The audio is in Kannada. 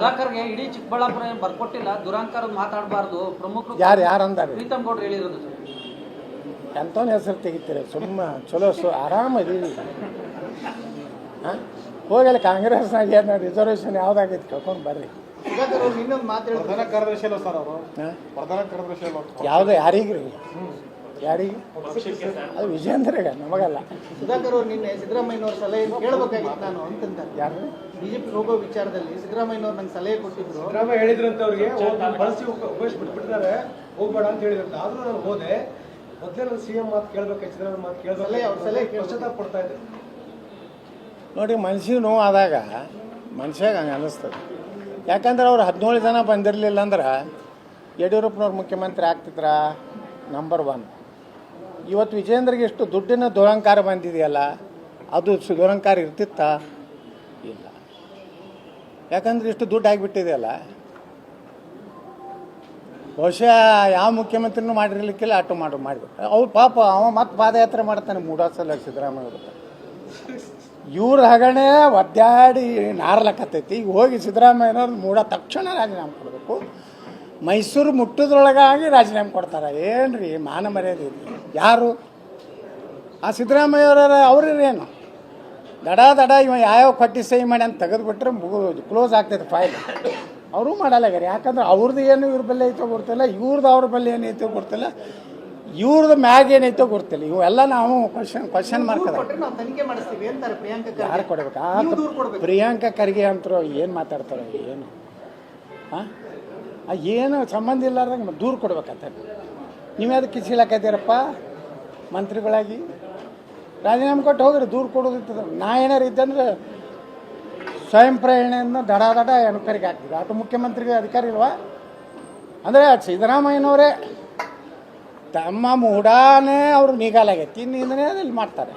ಸುಧಾಕರ್ಗೆ ಇಡೀ ಚಿಕ್ಕಬಳ್ಳಾಪುರ ಏನು ಬರ್ಕೊಟ್ಟಿಲ್ಲ ದುರಾಂಕಾರ ಮಾತಾಡಬಾರ್ದು ಪ್ರಮುಖರು ಯಾರು ಯಾರು ಅಂದಾರೆ? ಪ್ರೀತಮ್ ಗೌಡ್ರು ಹೇಳಿರೋದು ಸರ್. ಎಂಥವನ್ನ ಹೆಸರು ತೆಗಿತೀರಿ? ಸುಮ್ಮ ಚಲೋ ಸು ಆರಾಮ ಇದೀವಿ. ಹಾಂ? ಹೋಗಲ್ಲ ಕಾಂಗ್ರೆಸ್ನಾಗ ಏನು ರಿಸರ್ವೇಷನ್ ಯಾವ್ದಾಗೈತೆ ಕೇಳ್ಕೊಂಡು ಬರ್ರಿ. ಇನ್ನೊಂದು ಮಾತು ಪ್ರಧಾನ ಕಾರ್ಯದರ್ಶಿ ಅಲ್ಲ ಸರ್ ಅವರು. ಹಾಂ? ಪ್ರಧಾನ ಕಾರ್ಯದರ್ಶಿ ಅಲ್ಲ ಯಾವುದೇ ಯಾರಿಗ್ರಿ? ಯಾರಿಗೆ ರೀ ಯಾರಿಗೆ ಅದು ವಿಜೇಂದ್ರಗ ನಮಗಲ್ಲ. ಸುಧಾಕರ್ ಅವ್ರು ನಿನ್ನೆ ಸಿದ್ದರಾಮಯ್ಯನವ್ರ ಸಲಹೆ ಕೇಳಬೇಕಾಗಿತ್ತು ನಾನು ಅಂತಂದ. ಯಾರು ಬಿಜೆಪಿ ಹೋಗೋ ವಿಚಾರದಲ್ಲಿ ಸಿದ್ದರಾಮಯ್ಯನವ್ರು ನಂಗೆ ಸಲಹೆ ಕೊಟ್ಟಿದ್ರು. ಸಿದ್ದರಾಮಯ್ಯ ಹೇಳಿದ್ರಂತ ಅವ್ರಿಗೆ ಹೋಗ್- ಬಳಸಿ ಉಪಯೋಗಿಸ್ಬಿಟ್ಬಿಟ್ಟಿದ್ದಾರೆ ಹೋಗ್ಬೇಡ ಅಂತ ಹೇಳಿದ್ರಂತ. ಆದ್ರೂ ನಾನು ಹೋದೆ. ಮೊದಲೇ ನಾನು ಸಿ ಎಂ ಮಾತು ಕೇಳ್ಬೇಕಾಯ್ತು ಸಿದ್ದರಾಮಯ್ಯ ಮಾತು ಸಲಹೆ- ಅವ್ರ ಸಲಹೆ ಕೊಡ್ತಾ ಕೇಳ್ಬೇಕು. ಪಶ್ಚಾತ್ತಾಪ ಇದ್ದೆ. ನೋಡಿ ಮನ್ಸಿಗೆ ನೋವು ಆದಾಗ ಮನುಷ್ಯಾಗ ಹಂಗೆ ಅನ್ನಿಸ್ತದೆ. ಯಾಕಂದ್ರೆ ಅವ್ರು ಹದಿನೇಳು ಜನ ಬಂದಿರಲಿಲ್ಲ ಅಂದ್ರೆ ಯಡಿಯೂರಪ್ಪನವ್ರು ಮುಖ್ಯಮಂತ್ರಿ ಆಗ್ತಿದ್ರ? ನಂಬರ್ ಒನ್ ಇವತ್ತು ವಿಜೇಂದ್ರಿಗೆ ಎಷ್ಟು ದುಡ್ಡಿನ ದುರಂಕಾರ ಬಂದಿದೆಯಲ್ಲ, ಅದು ದುರಂಕಾರ ಇರ್ತಿತ್ತ? ಇಲ್ಲ. ಯಾಕಂದ್ರೆ ಇಷ್ಟು ದುಡ್ಡು ಆಗಿಬಿಟ್ಟಿದೆಯಲ್ಲ. ಬಹುಶಃ ಯಾವ ಮುಖ್ಯಮಂತ್ರಿನೂ ಮಾಡಿರ್ಲಿಕ್ಕಿಲ್ಲ, ಆಟೋ ಮಾಡು ಮಾಡಿಬಿಟ್ಟು ಅವ್ರು ಪಾಪ, ಅವ ಮತ್ತೆ ಪಾದಯಾತ್ರೆ ಮಾಡ್ತಾನೆ ಮೂಡಾ ಸಲ ಸಿದ್ದರಾಮಯ್ಯ ಇವ್ರ ಹಗಣೆ ಒದ್ದಾಡಿ ನಾರ್ಲಕತ್ತೈತಿ. ಈಗ ಹೋಗಿ ಸಿದ್ದರಾಮಯ್ಯನವ್ರು ಮೂಡ ತಕ್ಷಣ ರಾಜೀನಾಮೆ ಕೊಡಬೇಕು. ಮೈಸೂರು ಮುಟ್ಟದ್ರೊಳಗಾಗಿ ರಾಜೀನಾಮೆ ಕೊಡ್ತಾರೆ. ಏನು ರೀ ಮಾನ ಮರ್ಯಾದೆ ಇದೆ. ಯಾರು? ಆ ಸಿದ್ದರಾಮಯ್ಯವರ ಅವ್ರೇನು ದಡ ದಡ ಇವ ಯಾವ್ಯಾವ ಕೊಟ್ಟಿ ಸಹಿ ಮಾಡಿ ಅಂತ ತೆಗೆದುಬಿಟ್ರೆ ಮುಗಿದು ಕ್ಲೋಸ್ ಆಗ್ತೈತೆ ಫೈಲ್ ಅವರು ಮಾಡಲ್ಲ ಯಾರು ಯಾಕಂದ್ರೆ ಅವ್ರದ್ದು ಏನು ಇವ್ರ ಬೆಲೆ ಐತೋ ಗೊತ್ತಿಲ್ಲ ಇವ್ರದ್ದು ಅವ್ರ ಬೆಲೆ ಏನೈತೋ ಗೊತ್ತಿಲ್ಲ ಇವ್ರದ್ದು ಮ್ಯಾಗ್ ಏನೈತೋ ಗೊತ್ತಿಲ್ಲ. ಇವೆಲ್ಲ ನಾವು ಕ್ವಶನ್ ಕ್ವಶನ್ ಮಾಡ್ತಾರೆ ಯಾರು ಕೊಡ್ಬೇಕು? ಪ್ರಿಯಾಂಕಾ ಖರ್ಗೆ ಅಂತರು ಏನು ಮಾತಾಡ್ತಾರೆ ಏನು? ಹಾಂ ಏನು ಸಂಬಂಧ ಇಲ್ಲಾರ್ದಂಗೆ ದೂರು ದೂರ ಕೊಡ್ಬೇಕಂತ. ನೀವು ಅದಕ್ಕೆ ಕಿಸಿಲಾಕೈತೀರಪ್ಪ ಮಂತ್ರಿಗಳಾಗಿ? ರಾಜೀನಾಮೆ ಕೊಟ್ಟು ಹೋಗ್ರಿ ದೂರ ಕೊಡೋದಿತ್ತು ನಾ ಏನಾರು ಇದ್ದಂದ್ರೆ ಸ್ವಯಂ ಪ್ರೇರಣೆಯಿಂದ ದಡ ದಡ ಎನ್ಕ್ವೈರಿಗೆ ಹಾಕ್ತಿದ್ರು ಅದು ಮುಖ್ಯಮಂತ್ರಿಗೆ ಅಧಿಕಾರ ಇಲ್ವಾ? ಅಂದರೆ ಸಿದ್ದರಾಮಯ್ಯನವರೇ ತಮ್ಮ ಮೂಡಾನೇ ಅವ್ರು ನಿಗಾಲಾಗೈತಿ ಇನ್ನಿಂದನೇ ಅದಲ್ಲಿ ಮಾಡ್ತಾರೆ.